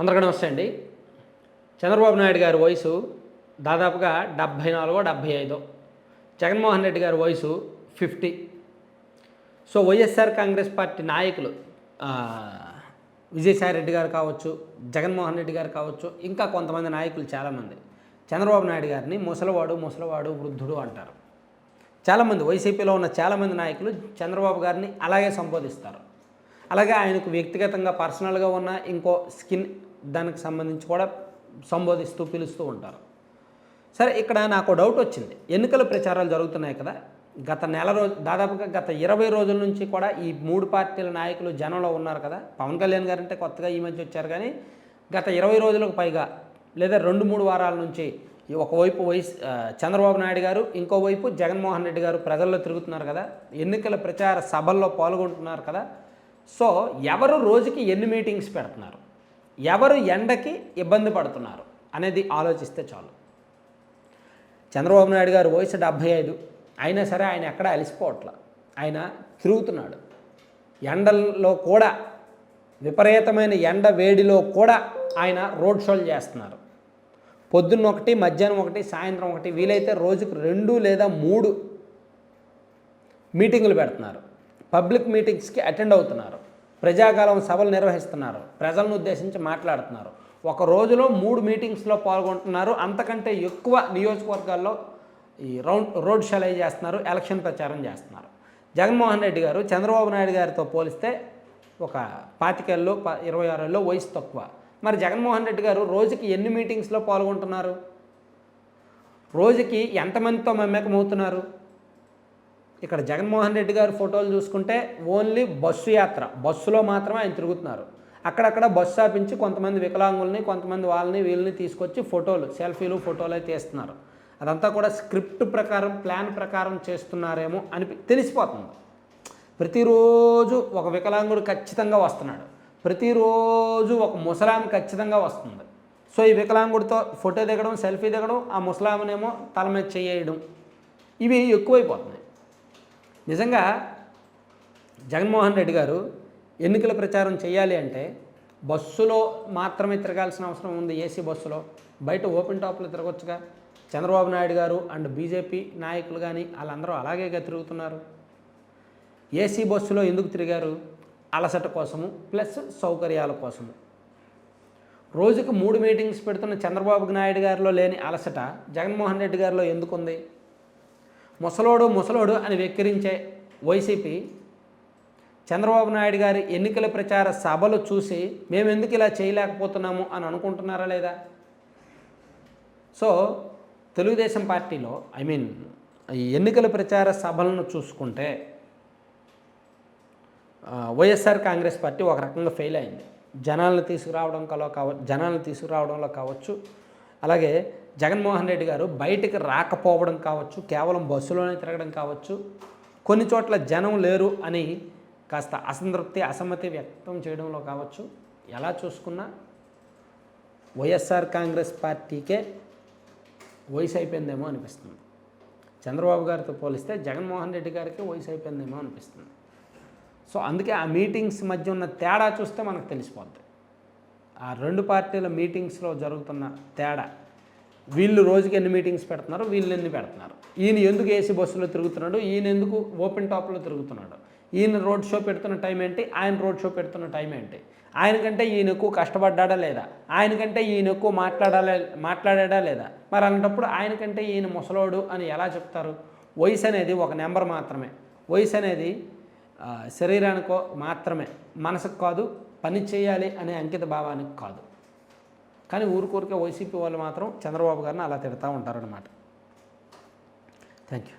అందరికీ నమస్తే అండి. చంద్రబాబు నాయుడు గారి వయసు దాదాపుగా డెబ్భై నాలుగో డెబ్భై ఐదో. జగన్మోహన్ రెడ్డి గారి వయసు fifty. So YSR Congress party నాయకులు విజయసాయి రెడ్డి గారు కావచ్చు జగన్మోహన్ రెడ్డి గారు కావచ్చు ఇంకా కొంతమంది నాయకులు చాలామంది. చంద్రబాబు నాయుడు గారిని ముసలివాడు ముసలివాడు వృద్ధుడు అంటారు. చాలామంది వైసీపీలో ఉన్న చాలామంది నాయకులు చంద్రబాబు గారిని అలాగే సంబోధిస్తారు. అలాగే ఆయనకు వ్యక్తిగతంగా పర్సనల్గా ఉన్న ఇంకో స్కిన్ దానికి సంబంధించి కూడా సంబోధిస్తూ పిలుస్తూ ఉంటారు. సరే ఇక్కడ నాకు డౌట్ వచ్చింది. ఎన్నికల ప్రచారాలు జరుగుతున్నాయి కదా. గత నెల రోజు దాదాపుగా గత ఇరవై రోజుల నుంచి కూడా ఈ మూడు పార్టీల నాయకులు జనంలో ఉన్నారు కదా. పవన్ కళ్యాణ్ గారు అంటే కొత్తగా ఈ మధ్య వచ్చారు కానీ గత ఇరవై రోజులకు పైగా లేదా రెండు మూడు వారాల నుంచి ఒకవైపు వైస్ చంద్రబాబు నాయుడు గారు ఇంకోవైపు జగన్మోహన్ రెడ్డి గారు ప్రజల్లో తిరుగుతున్నారు కదా. ఎన్నికల ప్రచార సభల్లో పాల్గొంటున్నారు కదా. సో ఎవరు రోజుకి ఎన్ని మీటింగ్స్ పెడుతున్నారు? ఎవరు ఎండకి ఇబ్బంది పడుతున్నారు అనేది ఆలోచిస్తే చాలు. చంద్రబాబు నాయుడు గారు వయసు డెబ్భై ఐదు అయినా సరే ఆయన ఎక్కడ అలసిపోవట్ల? ఆయన తిరుగుతున్నాడు. ఎండల్లో కూడా విపరీతమైన ఎండ వేడిలో కూడా ఆయన రోడ్ షోలు చేస్తున్నారు. పొద్దున్న ఒకటి మధ్యాహ్నం ఒకటి సాయంత్రం ఒకటి వీలైతే రోజుకు రెండు లేదా మూడు మీటింగులు పెడుతున్నారు. పబ్లిక్ మీటింగ్స్కి అటెండ్ అవుతున్నారు. ప్రజాకాలం సభలు నిర్వహిస్తున్నారు. ప్రజలను ఉద్దేశించి మాట్లాడుతున్నారు. ఒక రోజులో మూడు మీటింగ్స్లో పాల్గొంటున్నారు. అంతకంటే ఎక్కువ నియోజకవర్గాల్లో ఈ రౌండ్ రోడ్ షోలు చేస్తున్నారు? ఎలక్షన్ ప్రచారం చేస్తున్నారు. జగన్మోహన్ రెడ్డి గారు చంద్రబాబు నాయుడు గారితో పోలిస్తే ఒక పాతికేళ్ళు ప ఇరవై ఆరేళ్ళు వయసు తక్కువ. మరి జగన్మోహన్ రెడ్డి గారు రోజుకి ఎన్ని మీటింగ్స్లో పాల్గొంటున్నారు? రోజుకి ఎంతమందితో మమేకమవుతున్నారు? ఇక్కడ జగన్మోహన్ రెడ్డి గారి ఫోటోలు చూసుకుంటే ఓన్లీ బస్సు యాత్ర. బస్సులో మాత్రమే ఆయన తిరుగుతున్నారు. అక్కడక్కడ బస్సు ఆపించి కొంతమంది వికలాంగుల్ని కొంతమంది వాళ్ళని వీళ్ళని తీసుకొచ్చి ఫోటోలు సెల్ఫీలు ఫోటోలు అయితే తీస్తున్నారు అదంతా కూడా స్క్రిప్ట్ ప్రకారం ప్లాన్ ప్రకారం చేస్తున్నారేమో అని తెలిసిపోతుంది. ప్రతిరోజు ఒక వికలాంగుడు ఖచ్చితంగా వస్తున్నాడు. ప్రతిరోజు ఒక ముసలాం ఖచ్చితంగా వస్తుంది. సో ఈ వికలాంగుడితో ఫోటో దిగడం సెల్ఫీ దిగడం ఆ ముసలామనేమో తల మీద చేయడం ఇవి ఎక్కువైపోతున్నాయి. నిజంగా జగన్మోహన్ రెడ్డి గారు ఎన్నికల ప్రచారం చేయాలి అంటే బస్సులో మాత్రమే తిరగాల్సిన అవసరం ఉంది ఏసీ బస్సులో. బయట ఓపెన్ టాప్లో తిరగొచ్చుగా. చంద్రబాబు నాయుడు గారు అండ్ బీజేపీ నాయకులు కానీ వాళ్ళందరూ అలాగేగా తిరుగుతున్నారు. ఏసీ బస్సులో ఎందుకు తిరిగారు? అలసట కోసము ప్లస్ సౌకర్యాల కోసము. రోజుకు మూడు మీటింగ్స్ పెడుతున్న చంద్రబాబు నాయుడు గారిలో లేని అలసట జగన్మోహన్ రెడ్డి గారిలో ఎందుకుంది? ముసలోడు ముసలోడు అని వెక్కిరించే వైసీపీ చంద్రబాబు నాయుడు గారి ఎన్నికల ప్రచార సభలు చూసి మేము ఎందుకు ఇలా చేయలేకపోతున్నాము అని అనుకుంటున్నారా లేదా? సో తెలుగుదేశం పార్టీలో ఐ మీన్ ఎన్నికల ప్రచార సభలను చూసుకుంటే వైఎస్ఆర్ కాంగ్రెస్ పార్టీ ఒక రకంగా ఫెయిల్ అయింది. జనాలను తీసుకురావడం కలో కావచ్చు జనాలను తీసుకురావడంలో కావచ్చు. అలాగే జగన్మోహన్ రెడ్డి గారు బయటికి రాకపోవడం కావచ్చు కేవలం బస్సులోనే తిరగడం కావచ్చు కొన్ని చోట్ల జనం లేరు అని కాస్త అసంతృప్తి అసమ్మతి వ్యక్తం చేయడంలో కావచ్చు. ఎలా చూసుకున్నా వైఎస్ఆర్ కాంగ్రెస్ పార్టీకే వయసు అయిపోయిందేమో అనిపిస్తుంది. చంద్రబాబు గారితో పోలిస్తే జగన్మోహన్ రెడ్డి గారికి వయసు అయిపోయిందేమో అనిపిస్తుంది. సో అందుకే ఆ మీటింగ్స్ మధ్య ఉన్న తేడా చూస్తే మనకు తెలిసిపోద్ది. ఆ రెండు పార్టీల మీటింగ్స్లో జరుగుతున్న తేడా. వీళ్ళు రోజుకి ఎన్ని మీటింగ్స్ పెడుతున్నారు? వీళ్ళు ఎన్ని పెడుతున్నారు? ఈయన ఎందుకు ఏసీ బస్సులో తిరుగుతున్నాడు? ఈయన ఎందుకు ఓపెన్ టాప్లో తిరుగుతున్నాడు? ఈయన రోడ్ షో పెడుతున్న టైం ఏంటి? ఆయన రోడ్ షో పెడుతున్న టైం ఏంటి? ఆయనకంటే ఈయన ఎక్కువ కష్టపడ్డాడా లేదా? ఆయనకంటే ఈయన ఎక్కువ మాట్లాడాలే మాట్లాడా లేదా? మరి అలాంటప్పుడు ఆయనకంటే ఈయన ముసలోడు అని ఎలా చెప్తారు? వయసు అనేది ఒక నెంబర్ మాత్రమే. వయసు అనేది శరీరానికో మాత్రమే. మనసుకు కాదు పని చేయాలి అనే అంకిత భావానికి కాదు. కానీ ఊరుకోరికే వైసీపీ వాళ్ళు మాత్రం చంద్రబాబు గారిని అలా తిడతా ఉంటారనమాట థ్యాంక్ యూ